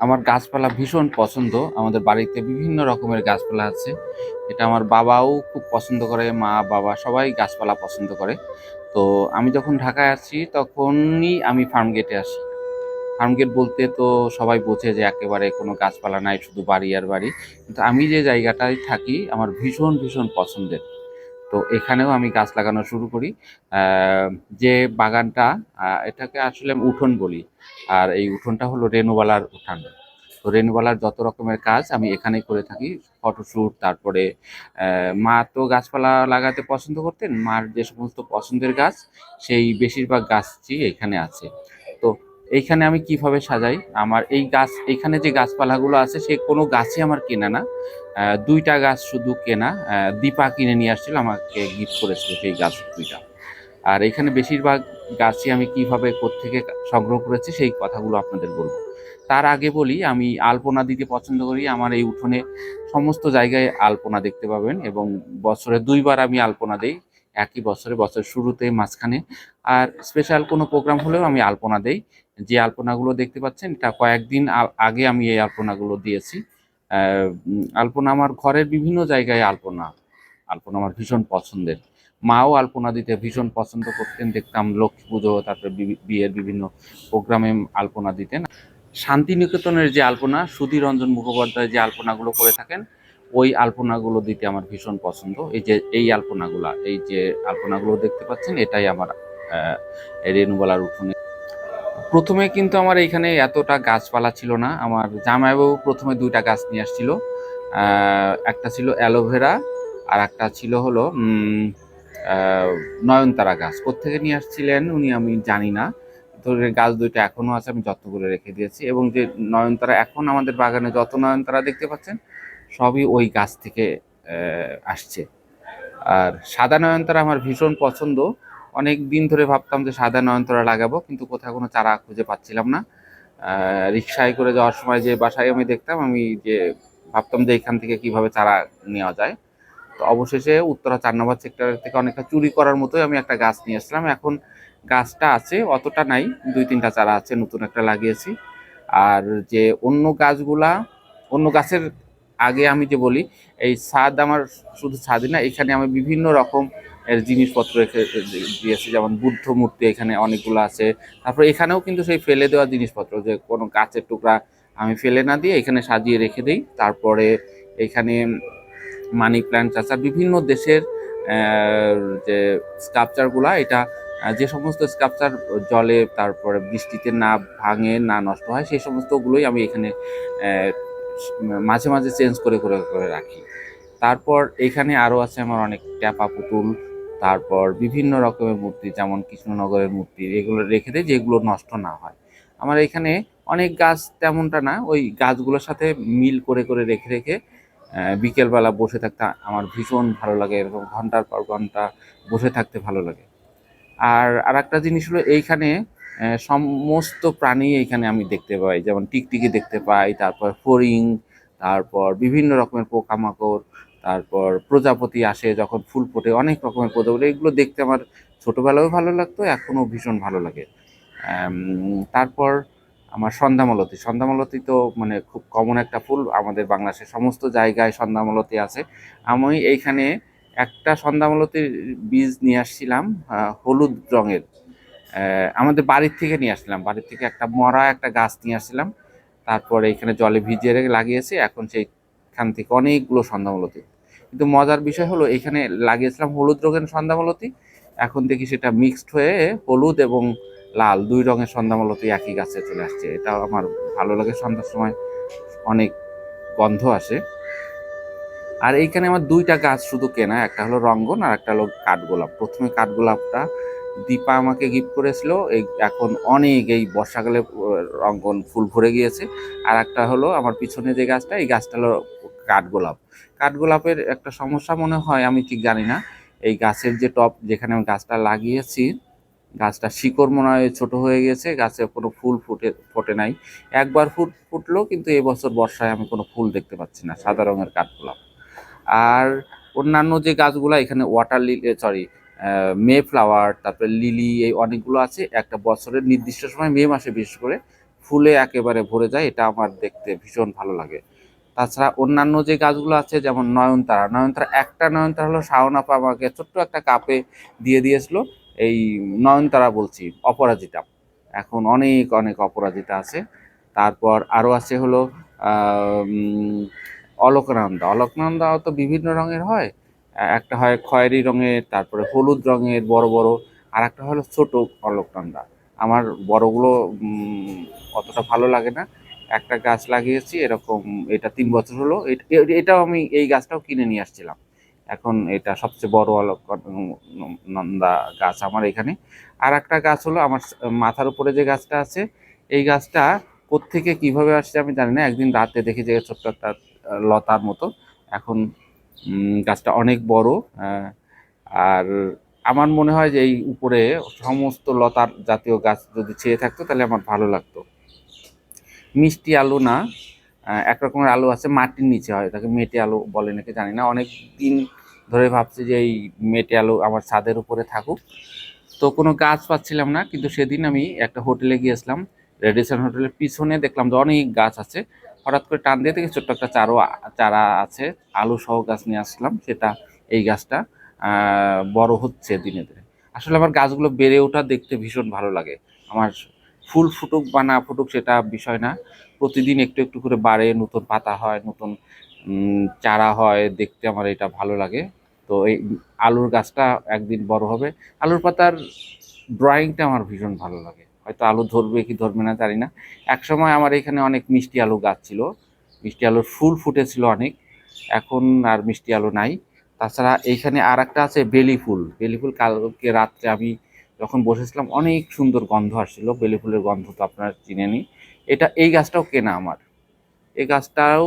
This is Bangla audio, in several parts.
আমার গাছপালা ভীষণ পছন্দ। আমাদের বাড়িতে বিভিন্ন রকমের গাছপালা আছে। এটা আমার বাবাও খুব পছন্দ করে, মা, বাবা সবাই গাছপালা পছন্দ করে। তো আমি যখন ঢাকায় আছি তখনই আমি ফার্ম গেটে আসি। ফার্ম গেট বলতে তো সবাই বোঝে যে একেবারে কোনো গাছপালা নাই, শুধু বাড়ি আর বাড়ি। কিন্তু আমি যে জায়গাটায় থাকি, আমার ভীষণ ভীষণ পছন্দের। তো এখানেও আমি গাছ লাগানো শুরু করি। যে বাগানটা এটাকে আসলে আমি উঠোন বলি। আর এই উঠোনটা হলো রেনুবালার উঠান। তো রেনুবালার যত রকমের কাজ আমি এখানেই করে থাকি। ফটোশ্যুট তারপরে মা তো গাছপালা লাগাতে পছন্দ করতেন। মার যে সমস্ত পছন্দের গাছ, সেই বেশিরভাগ গাছই এখানে আছে। এইখানে আমি কীভাবে সাজাই? আমার এই গাছ, এখানে যে গাছপালাগুলো আছে, সে কোনো গাছই আমার কেনা না। দুইটা গাছ শুধু কেনা। দীপা কিনে নিয়ে আসছিল, আমাকে গিফট করেছিল সেই গাছ দুইটা। আর এখানে বেশিরভাগ গাছই আমি কীভাবে কোত্থেকে সংগ্রহ করেছি, সেই কথাগুলো আপনাদের বলব। তার আগে বলি, আমি আলপনা দিতে পছন্দ করি। আমার এই উঠোনে সমস্ত জায়গায় আলপনা দেখতে পাবেন এবং বছরে দুইবার আমি আলপনা দেই। একই বছরে বছর শুরুতে মাঝখানে। আর স্পেশাল কোনো প্রোগ্রাম হলেও আমি আলপনা দেই। যে আলপনাগুলো দেখতে পাচ্ছেন, এটা কয়েকদিন আগে আমি এই আলপনাগুলো দিয়েছি। আলপনা আমার ঘরের বিভিন্ন জায়গায় আলপনা আলপনা আমার ভীষণ পছন্দের। মাও আলপনা দিতে ভীষণ পছন্দ করতেন, দেখতাম লক্ষ্মী পুজো, তারপরে বিয়ের বিভিন্ন প্রোগ্রামে আলপনা দিতেন। শান্তিনিকেতনের যে আলপনা সুধীর রঞ্জন মুখোপাধ্যায় যে আলপনাগুলো করে থাকেন, ওই আলপনাগুলো দিতে আমার ভীষণ পছন্দ। এই যে, এই আলপনাগুলা, এই যে আলপনাগুলো দেখতে পাচ্ছেন, এটাই আমার রেণুবালার উঠোনে প্রথমে কিন্তু আমার এইখানে এতটা গাছপালা ছিল না। আমার জামাইবাবু প্রথমে দুইটা গাছ নিয়ে আসছিল। একটা ছিল অ্যালোভেরা আর একটা ছিল হলো নয়নতারা গাছ। কোথেকে নিয়ে আসছিলেন উনি আমি জানি না। তো গাছ দুইটা এখনও আছে, আমি যত্ন করে রেখে দিয়েছি। এবং যে নয়নতারা এখন আমাদের বাগানে যত নয়নতারা দেখতে পাচ্ছেন, সবই ওই গাছ থেকে আসছে। আর সাদা নয়নতারা আমার ভীষণ পছন্দ। অনেক দিন ধরে ভাবতাম যে সাদা নয়নতারা লাগাবো, কিন্তু কোথাও কোনো চারা খুঁজে পাচ্ছিলাম না। রিক্সায় করে যাওয়ার সময় যে বাসায় আমি দেখতাম, আমি যে ভাবতাম যে এখান থেকে কীভাবে চারা নেওয়া যায়। তো অবশেষে উত্তরা চার নম্বর সেক্টর থেকে অনেকটা চুরি করার মতোই আমি একটা গাছ নিয়ে আসলাম এখন গাছটা আছে, অতটা নাই, দুই তিনটা চারা আছে, নতুন একটা লাগিয়েছি। আর যে অন্য গাছগুলা, অন্য গাছের আগে আমি যে বলি, এই ছাদ আমার শুধু ছাদই না, এখানে আমি বিভিন্ন রকম এর জিনিসপত্র রেখে দিয়েছি, যেমন বুদ্ধ মূর্তি এখানে অনেকগুলো আছে। তারপর এখানেও কিন্তু সেই ফেলে দেওয়া জিনিসপত্র, যে কোনো গাছের টুকরা আমি ফেলে না দিয়ে এখানে সাজিয়ে রেখে দিই। তারপরে এখানে মানি প্ল্যান্ট আছে বিভিন্ন দেশের যে স্কাপচারগুলা এটা যে সমস্ত স্কাপচার জলে, তারপরে বৃষ্টিতে না ভাঙে, না নষ্ট হয়, সেই সমস্তগুলোই আমি এখানে মাঝে মাঝে চেঞ্জ করে করে করে রাখি। তারপর এখানে আরও আছে আমার অনেক ট্যাপা পুতুল তারপর বিভিন্ন রকমের মূর্তি, যেমন কৃষ্ণনগরের মূর্তি, এগুলো রেখে দেয় যেগুলো নষ্ট না হয়। আমার এখানে অনেক গাছ তেমনটা না, ওই গাছগুলোর সাথে মিল করে করে রেখে রেখে বিকেলবেলা বসে থাকতে আমার ভীষণ ভালো লাগে, এরকম ঘণ্টার পর ঘণ্টা বসে থাকতে ভালো লাগে। আর আর একটা জিনিস হলো এইখানে সমস্ত প্রাণী এইখানে আমি দেখতে পাই, যেমন টিকটিকি দেখতে পাই, তারপর ফড়িং তারপর বিভিন্ন রকমের পোকামাকড় তারপর প্রজাপতি আসে যখন ফুল ফোটে, অনেক রকমের প্রজাপতি। এগুলো দেখতে আমার ছোটবেলায়ও ভালো লাগতো, এখনও ভীষণ ভালো লাগে। তারপর আমার সন্ধ্যামালতী। সন্ধ্যামালতী তো মানে খুব কমন একটা ফুল, আমাদের বাংলাদেশের সমস্ত জায়গায় সন্ধ্যামালতী আছে। আমি এইখানে একটা সন্ধ্যামালতীর বীজ নিয়ে আসছিলাম হলুদ রঙের। আমাদের বাড়ির থেকে নিয়ে আসছিলাম। বাড়ির থেকে একটা মরা একটা গাছ নিয়ে আসছিলাম। তারপরে এখানে জলে ভিজিয়ে লাগিয়েছি। এখন সেইখান থেকে অনেকগুলো সন্ধ্যামালতী। কিন্তু মজার বিষয় হলো এখানে লাগিয়েছিলাম হলুদ রঙের সন্ধ্যামালতী। এখন দেখি সেটা মিক্সড হয়ে হলুদ এবং লাল, দুই রঙের সন্ধ্যামালতী একই গাছে চলে আসছে। এটাও আমার ভালো লাগে, সন্ধ্যার সময় অনেক গন্ধ আসে। আর এইখানে আমার দুইটা গাছ শুধু কেনা, একটা হলো রঙ্গন আর একটা হলো কাঠগোলাপ প্রথমে কাঠগোলাপটা দীপা আমাকে গিফট করেছিল, এই এখন অনেক এই বর্ষাকালে রঙ্গন ফুল ভরে গিয়েছে। আর একটা হলো আমার পিছনে যে গাছটা, এই গাছটা হলো কাঠগোলাপ। কাঠগোলাপের একটা সমস্যা মনে হয়, আমি ঠিক জানি না। এই গাছের যে টপ যেখানে আমি গাছটা লাগিয়েছি, গাছটা শিকড় মনে হয় ছোটো হয়ে গেছে, গাছে কোনো ফুল ফুটে, ফোটে নাই। একবার ফুট, ফুটলো, কিন্তু এবছর বর্ষায় আমি কোনো ফুল দেখতে পাচ্ছি না, সাদা রঙের কাঠগোলাপ। আর অন্যান্য যে গাছগুলো, এখানে water lily sorry May flower তারপরে লিলি এই অনেকগুলো আছে। একটা বছরের নির্দিষ্ট সময় মে মাসে, বিশেষ করে, ফুলে একেবারে ভরে যায়, এটা আমার দেখতে ভীষণ ভালো লাগে। তাছাড়া অন্যান্য যে গাছগুলো আছে, যেমন নয়নতারা। নয়নতারা, একটা নয়নতারা হলো শাওনাপা আমাকে ছোট্ট একটা কাপে দিয়ে দিয়েছিল। এই নয়নতারা বলছি, অপরাজিতা। এখন অনেক অনেক অপরাজিতা আছে। তারপর আরও আছে হলো অলকনন্দা। অলকনন্দাও তো বিভিন্ন রঙের হয়। একটা হয় খয়েরি রঙের, তারপরে হলুদ রঙের, বড় বড়। আর একটা হলো ছোট অলকনন্দা। আমার বড়গুলো অতটা ভালো লাগে না। একটা গাছ লাগিয়েছি, এরকম এটা তিন বছর হলো। এটাও আমি এই গাছটাও কিনে নিয়ে আসছিলাম। এখন এটা সবচেয়ে বড় নন্দা গাছ আমার এখানে। আর একটা গাছ হলো আমার মাথার উপরে যে গাছটা আছে, এই গাছটা কোত্থেকে কীভাবে আসছে আমি জানি না। একদিন রাতে দেখি যে ছোট্ট একটা লতার মতো। এখন গাছটা অনেক বড় আর আমার মনে হয় যে এই উপরে সমস্ত লতার জাতীয় গাছ যদি ছেয়ে থাকতো তাহলে আমার ভালো লাগতো। মিষ্টি আলু না এক রকমের আলু আছে, মাটির নিচে হয় তাকে মেটে আলু বলে নাকি জানি না। অনেক দিন ধরে ভাবছি যে এই মেটে আলু আমার ছাদের উপরে থাকুক। তো কোনো গাছ পাচ্ছিলাম না, কিন্তু সেদিন আমি একটা হোটেলে গিয়েছিলাম, রেডিসন হোটেলের পিছনে দেখলাম যে অনেক গাছ আছে। হঠাৎ করে টান দিয়ে থেকে ছোট্ট একটা চারো, চারা আছে, আলু সহ গাছ নিয়ে আসলাম, সেটা এই গাছটা বড় হচ্ছে দিনে দিনে। আসলে আমার গাছগুলো বেড়ে ওঠা দেখতে ভীষণ ভালো লাগে। আমার ফুল ফুটুক বা না ফুটুক সেটা বিষয় না। প্রতিদিন একটু একটু করে বাড়ে, নতুন পাতা হয়, নতুন চারা হয়, দেখতে আমার এটা ভালো লাগে। তো এই আলুর গাছটা একদিন বড় হবে। আলুর পাতার ড্রয়িংটা আমার ভীষণ ভালো লাগে। হয়তো আলু ধরবে কি ধরবে না জানি না। একসময় আমার এখানে অনেক মিষ্টি আলু গাছ ছিল। মিষ্টি আলুর ফুল ফুটেছিল অনেক। এখন আর মিষ্টি আলু নাই। তাছাড়া এইখানে আর একটা আছে বেলি ফুল। বেলি ফুল কালকে রাত্রে আমি যখন বসেছিলাম, অনেক সুন্দর গন্ধ আসছিল, বেলি ফুলের গন্ধ তো আপনারা চিনেনি এটা, এই গাছটাও কেনা আমার। এই গাছটাও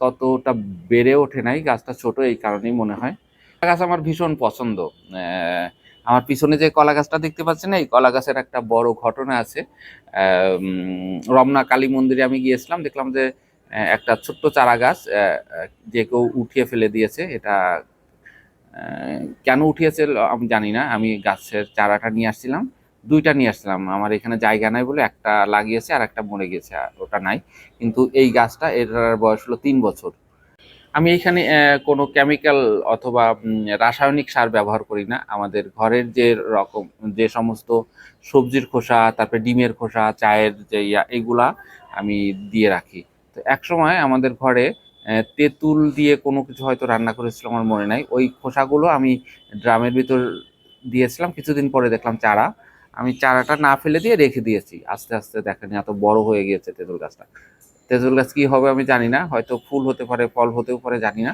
ততটা বেড়ে ওঠে নাই, গাছটা ছোট, এই কারণেই মনে হয়। কলা গাছ আমার ভীষণ পছন্দ। আমার পিছনে যে কলা গাছটা দেখতে পাচ্ছেন, এই কলা গাছের একটা বড় ঘটনা আছে। রমনা কালী মন্দিরে আমি গিয়েছিলাম, দেখলাম যে একটা ছোট্ট চারা গাছ যে কেউ উঠিয়ে ফেলে দিয়েছে, এটা কেন উঠিয়েছে আমি জানি না। আমি গাছের চারাটা নিয়ে আসছিলাম, দুইটা নিয়ে আসছিলাম। আমার এখানে জায়গা নাই বলে একটা লাগিয়েছে আর একটা মরে গেছে, আর ওটা নাই। কিন্তু এই গাছটা এটার বয়স হলো তিন বছর। আমি এখানে কোনো কেমিক্যাল অথবা রাসায়নিক সার ব্যবহার করি না। আমাদের ঘরের যে রকম, যে সমস্ত সবজির খোসা, তারপরে ডিমের খোসা, চায়ের যে ইয়া, এগুলা আমি দিয়ে রাখি। তো এক সময় আমাদের ঘরে তেঁতুল দিয়ে কোনো কিছু হয়তো রান্না করেছিলাম আমার মনে নাই। ওই খোসাগুলো আমি ড্রামের ভিতর দিয়েছিলাম, কিছুদিন পরে দেখলাম চারা। আমি চারাটা না ফেলে দিয়ে রেখে দিয়েছি। আস্তে আস্তে দেখেন এত বড় হয়ে গিয়েছে তেঁতুল গাছটা। তেঁতুল গাছ কী হবে আমি জানি না, হয়তো ফুল হতে পারে, ফল হতেও পারে, জানি না।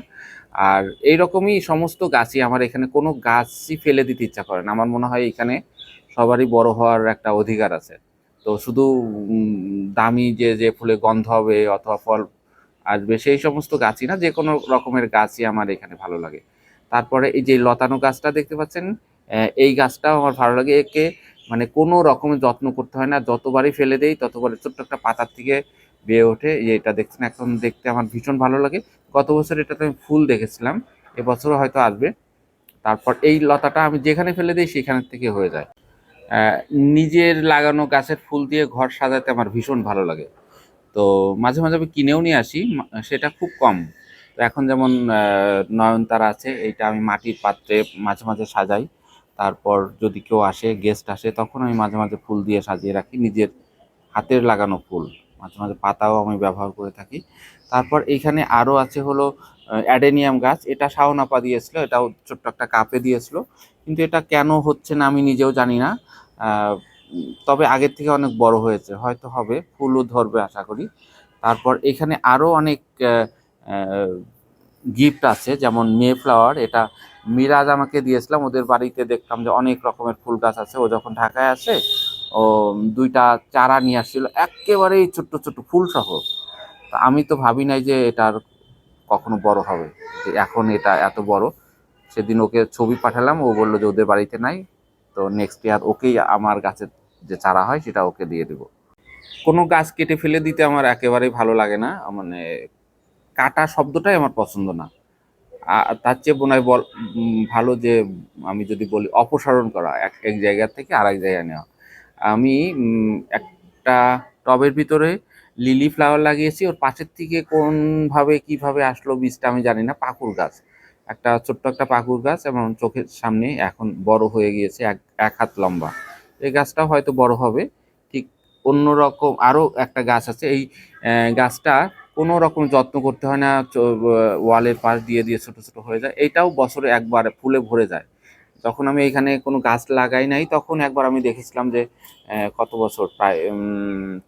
আর এই রকমই সমস্ত গাছই আমার এখানে কোনো গাছই ফেলে দিতে ইচ্ছা করে না। আমার মনে হয় এখানে সবারই বড় হওয়ার একটা অধিকার আছে। তো শুধু দামি যে যে ফুলে গন্ধ হবে অথবা ফল আসবে, সেই সমস্ত গাছই না যে কোনো রকমের গাছই আমার এখানে ভালো লাগে। তারপরে এই যে লতানো গাছটা দেখতে পাচ্ছেন এই গাছটাও আমার ভালো লাগে। একে মানে কোনো রকমের যত্ন করতে হয় না, যতবারই ফেলে দেই ততবারই ছোট্ট একটা পাতার থেকে বেয়ে ওঠে। এটা দেখছেন, এখন দেখতে আমার ভীষণ ভালো লাগে। গত বছর এটাতে আমি ফুল দেখেছিলাম, এবছরও হয়তো আসবে। তারপর এই লতাটা আমি যেখানে ফেলে দিই, সেখান থেকে হয়ে যায়। নিজের লাগানো গাছের ফুল দিয়ে ঘর সাজাতে আমার ভীষণ ভালো লাগে। তো মাঝে মাঝে আমি কিনেও নিয়ে আসি সেটা খুব কম। তো এখন যেমন নয়নতারা আছে, এইটা আমি মাটির পাত্রে মাঝে মাঝে সাজাই। তারপর যদি কেউ আসে গেস্ট আসে, তখন আমি মাঝে মাঝে ফুল দিয়ে সাজিয়ে রাখি, নিজের হাতের লাগানো ফুল। মাঝে মাঝে পাতাও আমি ব্যবহার করে থাকি। তারপর এইখানে আরও আছে হলো অ্যাডেনিয়াম গাছ। এটা শাওনাপা দিয়েছিল, এটাও ছোট্ট একটা কাপে দিয়েছিল। কিন্তু এটা কেন হচ্ছে না আমি নিজেও জানি না। তবে আগের থেকে অনেক বড় হয়েছে, হয়তো হবে, ফুলও ধরবে আশা করি। তারপর এখানে আরও অনেক গিফট আছে, যেমন মে ফ্লাওয়ার এটা মিরাজ আমাকে দিয়েছিলাম, ওদের বাড়িতে দেখলাম যে অনেক রকমের ফুল গাছ আছে, ও যখন ঢাকায় আসে, ও দুইটা চারা নিয়ে আসছিল, একেবারেই ছোট্ট ছোট্ট ফুল সহ। তা আমি তো ভাবি নাই যে এটার কখনো বড় হবে, যে এখন এটা এত বড়। সেদিন ওকে ছবি পাঠালাম, ও বলল যে ওদের বাড়িতে নাই, তো নেক্সট ইয়ার ওকেই আমার গাছের যে চারা হয় সেটা ওকে দিয়ে দেবো। কোনো গাছ কেটে ফেলে দিতে আমার একেবারেই ভালো লাগে না মানে কাটা শব্দটাই আমার পছন্দ না। তার চেয়ে হয় বল ভালো যে আমি যদি বলি অপসারণ করা, এক এক জায়গা থেকে আর এক জায়গায় নেওয়া। আমি একটা টবের ভিতরে লিলি ফ্লাওয়ার লাগিয়েছি, ওর পাশের থেকে কোনভাবে কীভাবে আসলো বীজটা আমি জানি না, পাকুর গাছ। একটা ছোট্ট একটা পাকুর গাছ এবং চোখের সামনে এখন বড় হয়ে গিয়েছে, এক এক হাত লম্বা। এই গাছটা হয়তো বড় হবে। ঠিক অন্য রকম আরও একটা গাছ আছে। এই গাছটা কোনো রকম যত্ন করতে হয় না ওয়ালের পাশ দিয়ে দিয়ে ছোট ছোট হয়ে যায়। এটাও বছরে একবার ফুলে ভরে যায়। যখন আমি এখানে কোনো গাছ লাগাই নাই, তখন একবার আমি দেখেছিলাম যে কত বছর? প্রায়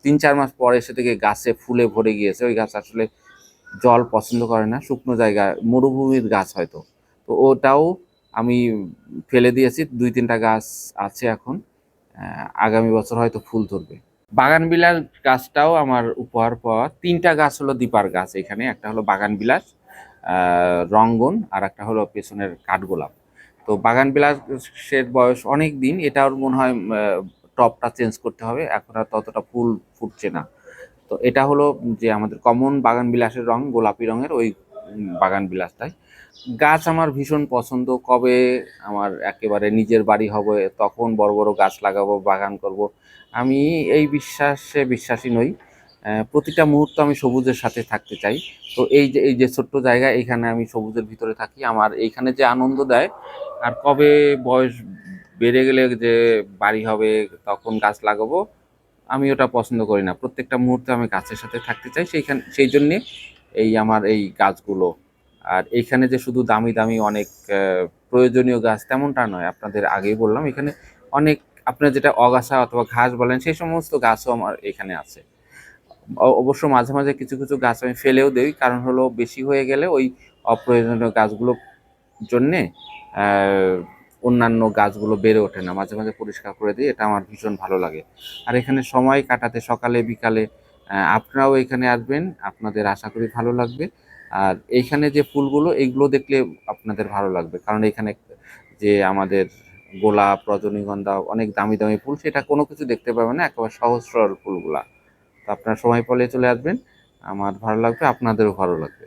তিন, চার মাস পরে এসে থেকে গাছে ফুলে ভরে গিয়েছে। ওই গাছ আসলে জল পছন্দ করে না, শুকনো জায়গা মরুভূমির গাছ হয়তো। তো ওটাও আমি ফেলে দিয়েছি। দুই, তিনটা গাছ আছে এখন। আগামী বছর হয়তো ফুল ধরবে। বাগান বিলাস গাছটাও আমার উপহার পাওয়া। তিনটা গাছ হলো দীপার গাছ এখানে। একটা হলো বাগান বিলাস রঙ্গন, আর একটা হলো পেছনের কাঠগোলাপ তো বাগান বিলাসের বয়স অনেক দিন এটার মনে হয় টবটা চেঞ্জ করতে হবে। এখন আর ততটা ফুল ফুটছে না। তো এটা হলো যে আমাদের কমন বাগান বিলাসের রং গোলাপি রঙের, ওই বাগান বিলাসটাই। গাছ আমার ভীষণ পছন্দ। কবে আমার একেবারে নিজের বাড়ি হবে, তখন বড় বড় গাছ লাগাবো, বাগান করব। আমি এই বিশ্বাসে বিশ্বাসী নই। প্রতিটা মুহূর্ত আমি সবুজের সাথে থাকতে চাই। তো এই যে এই যে ছোট্ট জায়গা এখানে আমি সবুজের ভিতরে থাকি। আমার এইখানে যে আনন্দ দেয়, আর কবে বয়স বেড়ে গেলে যে বাড়ি হবে, তখন গাছ লাগাবো, আমি ওটা পছন্দ করি না। প্রত্যেকটা মুহূর্তে আমি গাছের সাথে থাকতে চাই। সেইখান, সেই জন্যে এই আমার এই গাছগুলো। আর এইখানে যে শুধু দামি দামি অনেক প্রয়োজনীয় গাছ তেমনটা নয়, আপনাদের আগেই বললাম, এখানে অনেক, আপনার যেটা অগাছা অথবা ঘাস বলেন, সেই সমস্ত গাছও আমার এখানে আছে। অবশ্য মাঝে মাঝে কিছু কিছু গাছ আমি ফেলেও দিই, কারণ হলো বেশি হয়ে গেলে ওই অপ্রয়োজনীয় গাছগুলোর জন্যে অন্যান্য গাছগুলো বেড়ে ওঠে না, মাঝে মাঝে পরিষ্কার করে দিই, এটা আমার ভীষণ ভালো লাগে। আর এখানে সময় কাটাতে সকালে, বিকালে আপনারাও এখানে আসবেন, আপনাদের আশা করি ভালো লাগবে। আর এইখানে যে ফুলগুলো এইগুলো দেখলে আপনাদের ভালো লাগবে। কারণ এখানে যে আমাদের গোলাপ, রজনীগন্ধা, অনেক দামি দামি ফুল, সেটা কোনো কিছু দেখতে পাবে না, একেবারে সহজ সরল ফুলগুলা। তো আপনার সময় পেলে চলে আসবেন। আমার ভালো লাগবে, আপনাদেরও ভালো লাগবে।